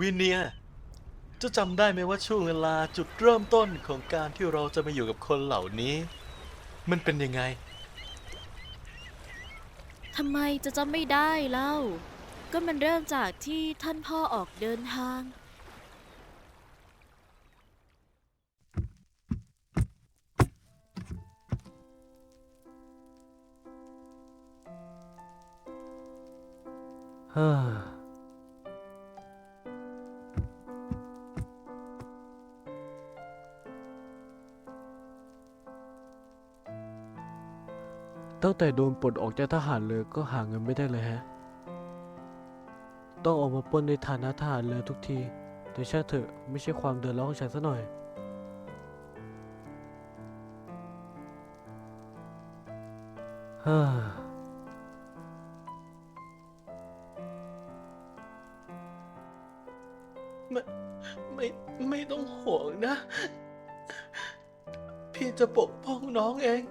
วินเนียเจะจำได้ไหมว่าช่วงเวลาจุดเริ่มต้นของการที่เราจะมาอยู่กับคนเหล่านี้ มันเป็นยังไง ทำไมจะจำไม่ได้เล่า ก็มันเริ่มจากที่ท่านพ่อออกเดินทาง เฮ้อ ตั้งแต่โดนปลดออกจากทหารเรือก็หาเงินไม่ได้เลยฮะ ต้องออกมาปล้นในฐานะทหารเรือทุกที แต่ช่างเถอะไม่ใช่ความเดือดร้อนของฉันซะหน่อยฮ้อไม่ไม่ไม่ต้องห่วงนะ พี่จะปกป้องน้องเอง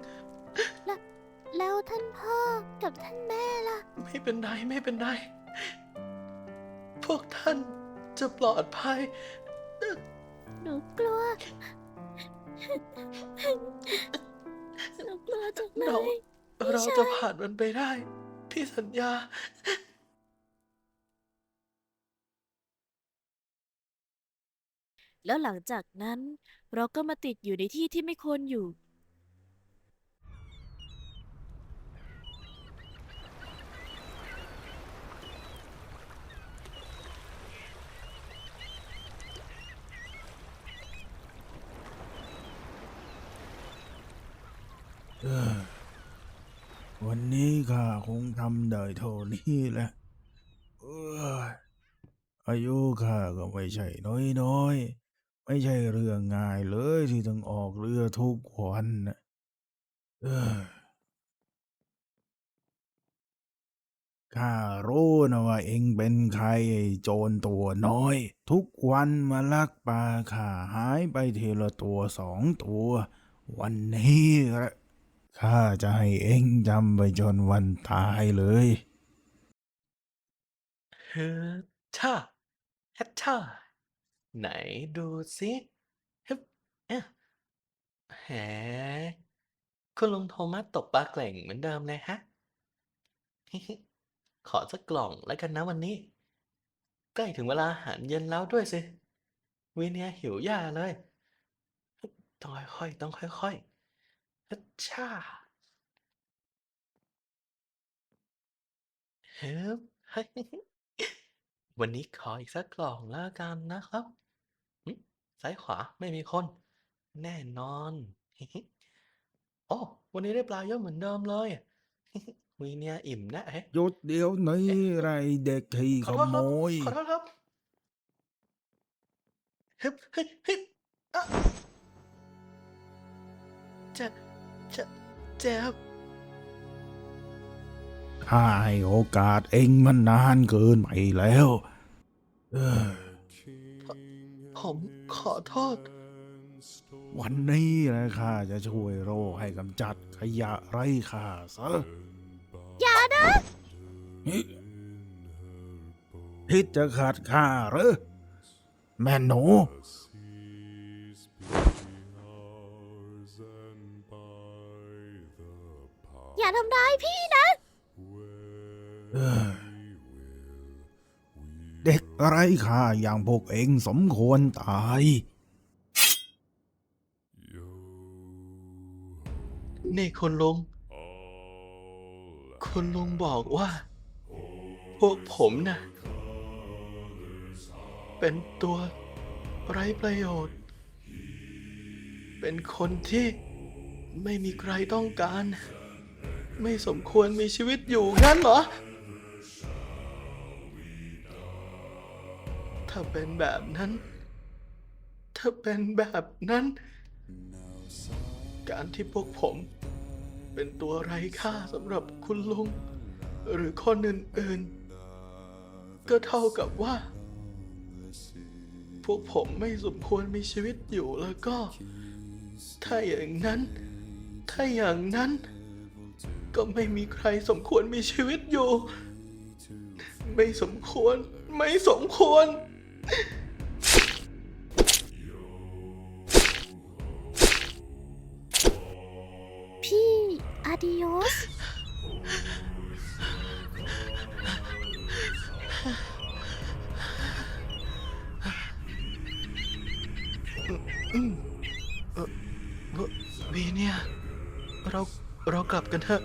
แล้วท่านพ่อกับท่านแม่ล่ะ ไม่เป็นไรไม่เป็นไร พวกท่านจะปลอดภัย หนูกลัว หนูกลัวจังเลเรา ย เราจะผ่านมันไปได้ พี่สัญญา แล้วหลังจากนั้น เราก็มาติดอยู่ในที่ที่ไม่ควรอยู่ วันนี้ข้าคงทำได้เท่านี้แหละเอออายุข้าก็ไม่ใช่น้อยๆ ไม่ใช่เรื่องง่ายเลยที่ต้องออกเรือทุกวันนะเออข้ารู้นะว่าเองเป็นใครไอ้โจรตัวน้อย ทุกวันมาลักปลาข้าหายไปทีละตัวสองตัว วันนี้แหละ ข้าจะให้เองจำไปจนวันตายเลยเฮ้ท่าฮัทท่าไหนดูสิฮึบเอ๊ะแหมคุณลุงโทมัสตกปลาแกล่งเหมือนเดิมเลยฮะ ขอสักกล่องแล้วกันนะวันนี้ ใกล้ถึงเวลาอาหารเย็นแล้วด้วยสิวินเนียหิวย่าเลย ต้องค่อยๆต้องค่อยๆ ฮัทช่าฮึบวันนี้ขออีกสักกล่องแล้วกันนะครับหึซ้ายขวาไม่มีคน แน่นอนโอ้วันนี้ได้ปลาเยอะเหมือนเดิมเลยวีเนียอิ่มนะเฮ้หยุดเดี๋ยวนี้ไรเด็กขี้ขอขโทษโมครับยขอโทษครับฮึบฮึบฮึบอะจะ จะเจ็บข้าให้โอกาสเอ็งมันนานเกินไปแล้วเออผมขอโทษ วันนี้แหละข้าจะช่วยโรคให้กำจัดขยะไร้ค่าซะอย่านะพิดจะขาดข้าเหรอแม่หนู อย่าทำร้ายพี่นะ เอ้ยเด็กไร้ค่าอย่างพวกเองสมควรตายนี่คุณลุงคุณลุงบอกว่า พวกผมน่ะ เป็นตัวไร้ประโยชน์ เป็นคนที่ไม่มีใครต้องการ ไม่สมควรมีชีวิตอยู่งั้นเหรอ ถ้าเป็นแบบนั้น ถ้าเป็นแบบนั้น การที่พวกผม เป็นตัวไร้ค่าสำหรับคุณลุง หรือคนอื่นๆ ก็เท่ากับว่า พวกผมไม่สมควรมีชีวิตอยู่แล้วก็ ถ้าอย่างนั้น ถ้าอย่างนั้น ก็ไม่มีใครสมควรมีชีวิตอยู่ ไม่สมควร ไม่สมควร พี่อาดิโอส วีเนี่ย เราเรากลับกันเถอะ